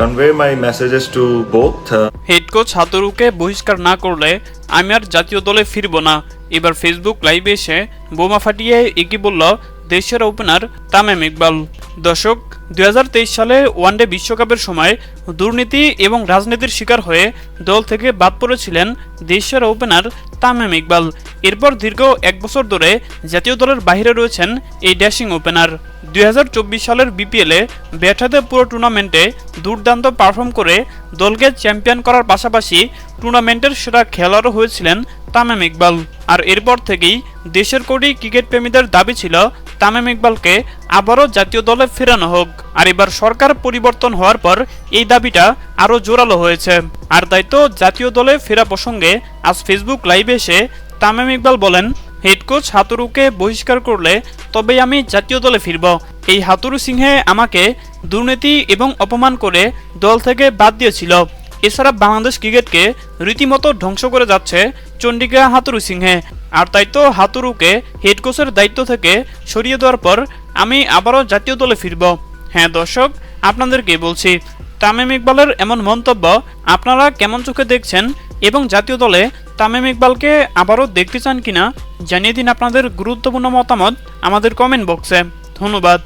convey my messages to both uh, head coach হাতুরুকে বহিষ্কার না করলে আমি আর জাতীয় দলে ফিরব না। এবার ফেসবুক লাইভে এসে বোমা ফাটিয়ে এগিয়ে বলল দেশের ওপেনার তামিম ইকবাল। দর্শক দু হাজার তেইশ সালে ওয়ানডে বিশ্বকাপের সময় দুর্নীতি এবং রাজনীতির শিকার হয়ে দল থেকে বাদ পড়েছিলেন দেশের ওপেনার তামিম ইকবাল। এরপর দীর্ঘ এক বছর ধরে জাতীয় দলের বাইরে রয়েছেন এই ড্যাশিং ওপেনার। দুই হাজার চব্বিশ সালের বিপিএলে ব্যাট হাতে পুরো টুর্নামেন্টে দুর্দান্ত পারফর্ম করে দলকে চ্যাম্পিয়ন করার পাশাপাশি টুর্নামেন্টের সেরা খেলোয়াড়ও হয়েছিলেন তামিম ইকবাল। আর এরপর থেকেই দেশের কোটি ক্রিকেট প্রেমীদের দাবি ছিল তামিম ইকবালকে আবারও জাতীয় দলে ফেরানো হোক। আর এবার সরকার পরিবর্তন হওয়ার পর এই দাবিটা আরও জোরালো হয়েছে। আর তো জাতীয় দলে ফেরা প্রসঙ্গে আজ ফেসবুক লাইভে এসে তামিম ইকবাল বলেন, হেড কোচ হাতুরুকে বহিষ্কার করলে তবেই আমি জাতীয় দলে ফিরব। এই হাতুরু সিংহে আমাকে দুর্নীতি এবং অপমান করে দল থেকে বাদ দিয়েছিল। এছাড়া বাংলাদেশ ক্রিকেটকে রীতিমতো ধ্বংস করে যাচ্ছে চন্ডিকা হাতুরু সিংহে। আর তাই তো হাতুরুকে হেড কোচের দায়িত্ব থেকে সরিয়ে দেওয়ার পর আমি আবারও জাতীয় দলে ফিরব। হ্যাঁ দর্শক, আপনাদেরকে বলছি, তামিম ইকবালের এমন মন্তব্য আপনারা কেমন চোখে দেখছেন এবং জাতীয় দলে তামিম ইকবালকে আবারও দেখতে চান কিনা জানিয়ে দিন আপনাদের গুরুত্বপূর্ণ মতামত আমাদের কমেন্ট বক্সে ধন্যবাদ।